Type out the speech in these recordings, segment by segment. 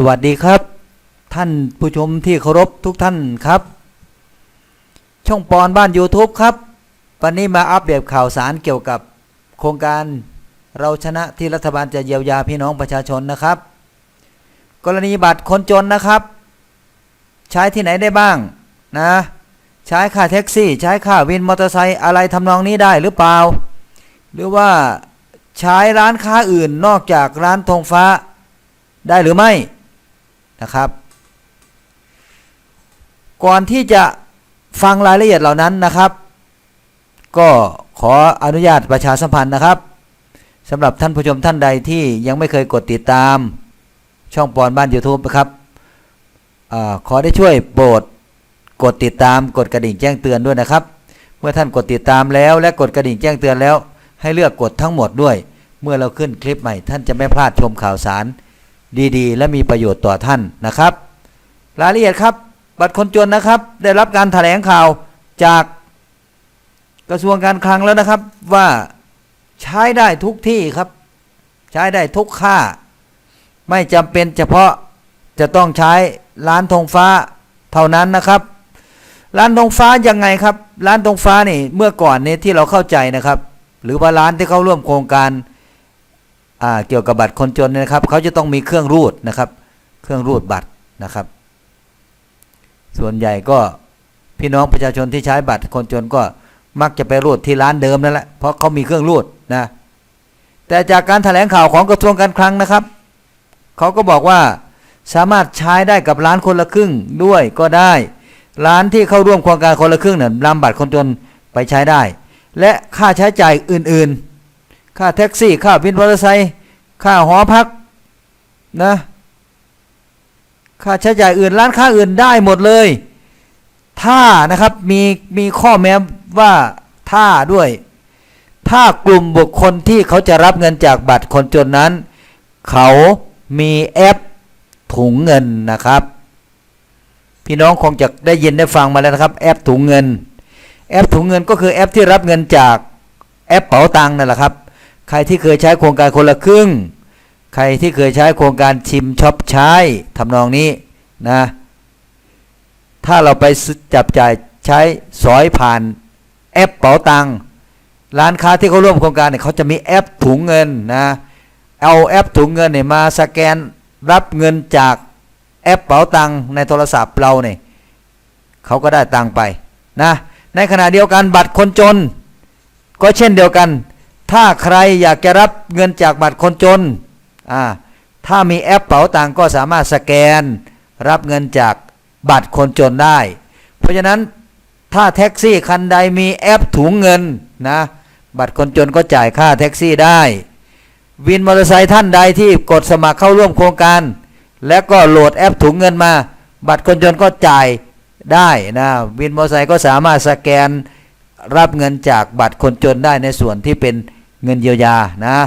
สวัสดีครับ ท่านผู้ชมที่เคารพทุกท่านครับ ช่องปอนบ้าน YouTube ครับ วันนี้มาอัปเดตข่าวสารเกี่ยวกับโครงการเราชนะที่รัฐบาลจะเยียวยาพี่น้องประชาชนนะครับ กรณีบัตรคนจนนะครับ ใช้ที่ไหนได้บ้างนะ ใช้ค่าแท็กซี่ ใช้ค่าวินมอเตอร์ไซค์อะไรทำนองนี้ได้หรือเปล่า หรือว่าใช้ร้านค้าอื่นนอกจากร้านธงฟ้าได้หรือไม่ นะครับ ก่อนที่จะฟังรายละเอียดเหล่านั้นนะครับ ก็ขออนุญาตประชาสัมพันธ์นะครับสำหรับท่านผู้ชมท่านใดที่ยังไม่เคยกดติดตามช่องปอนบ้าน YouTube นะครับอขอได้ช่วยโปรดกดติดตามกดกระดิ่งแจ้งเตือนด้วยนะครับ เมื่อท่านกดติดตามแล้วและกดกระดิ่งแจ้งเตือนแล้ว ให้เลือกกดทั้งหมดด้วย เมื่อเราขึ้นคลิปใหม่ท่านจะไม่พลาดชมข่าวสาร ดีๆ และมีประโยชน์ต่อท่านนะครับ รายละเอียดครับ บัตรคนจนนะครับ ได้รับการถแถลงข่าวจากกระทรวงการคลังแล้วนะครับว่าใช้ได้ทุกที่ครับ ใช้ได้ทุกค่า ไม่จำเป็นเฉพาะจะต้องใช้ร้านธงฟ้าเท่านั้นนะครับ ร้านธงฟ้ายังไงครับ ร้านธงฟ้านี่เมื่อก่อนเนี้ที่เราเข้าใจนะครับ หรือว่าร้านที่เข้าร่วมโครงการ เกี่ยวกับบัตรคนจนนยนะครับเขาจะต้องมีเครื่องรูดนะครับ เครื่องรูดบัตรนะครับ ส่วนใหญ่ก็พี่น้องประชาชนที่ใช้บัตรคนจนก็มักจะไปรูดที่ร้านเดิมนั่นแหละเพราะเขามีเครื่องรูดนะแต่จากการถแถลงข่าวของกระทรวงการคลังนะครับเขาก็บอกว่าสามารถใช้ได้กับร้านคนละครึ่งด้วยก็ได้ ร้านที่เข้าร่วมโครงการคนละครึ่งเนี่ยนำบัตรคนจนไปใช้ได้ และค่าใช้จ่ายอื่นๆ ค่าแท็กซี่ ค่าวินมอเตอร์ไซค์ค่าหอพักนะค่าใช้จ่ายอื่นร้านค้าอื่นได้หมดเลย ถ้านะครับมีมีข้อแม้ว่าถ้าด้วย ถ้ากลุ่มบุคคลที่เขาจะรับเงินจากบัตรคนจนนั้น เขามีแอปถุงเงินนะครับ พี่น้องคงจะได้ยินได้ฟังมาแล้วนะครับ แอปถุงเงิน แอปถุงเงินก็คือแอปที่รับเงินจากแอปเป๋าตังนั่นแหละครับ ใครที่เคยใช้โครงการคนละครึ่ง ใครที่เคยใช้โครงการชิมช็อปใช้ทำนองนี้นะถ้าเราไปจับจ่ายใช้สอยผ่านแอปเป๋าตังค์ร้านค้าที่เขาร่วมโครงการเนี่ยเขาจะมีแอปถุงเงินนะเอาแอปถุงเงินเนี่ยมาสแกนรับเงินจากแอปเป๋าตังค์ในโทรศัพท์เราเนี่ยเขาก็ได้ตังค์ไปนะในขณะเดียวกันบัตรคนจน ก็เช่นเดียวกัน ถ้าใครอยากจะรับเงินจากบัตรคนจนอ่าถ้ามีแอปเป๋าตังก็สามารถสแกน รับเงินจากบัตรคนจนได้ เพราะฉะนั้นถ้าแท็กซี่คันใดมีแอปถุงเงินนะบัตรคนจนก็จ่ายค่าแท็กซี่ได้ วินมอเตอร์ไซค์ท่านใดที่กดสมัครเข้าร่วมโครงการ แล้วก็โหลดแอปถุงเงินมา บัตรคนจนก็จ่ายได้นะวินมอเตอร์ไซค์ก็สามารถสแกนรับเงินจากบัตรคนจนได้ในส่วนที่เป็น เงินเยียวยานะ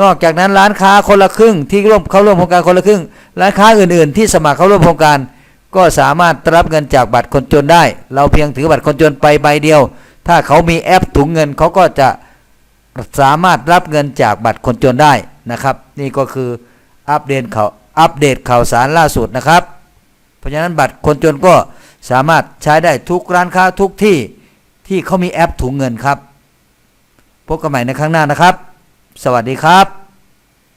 นอกจากนั้นร้านค้าคนละครึ่งที่ร่วมเข้าร่วมโครงการคนละครึ่ง ร้านค้าอื่น ๆ ที่สมัครเข้าร่วมโครงการ ก็สามารถรับเงินจากบัตรคนจนได้ เราเพียงถือบัตรคนจนไปใบเดียว ถ้าเขามีแอปถุงเงินเขาก็จะสามารถรับเงินจากบัตรคนจนได้นะครับ นี่ก็คืออัปเดตข่าวอัปเดตข่าวสารล่าสุดนะครับ เพราะฉะนั้นบัตรคนจนก็สามารถใช้ได้ทุกร้านค้าทุกที่ที่เขามีแอปถุงเงินครับ พบกันใหม่ในครั้งหน้านะครับ สวัสดีครับ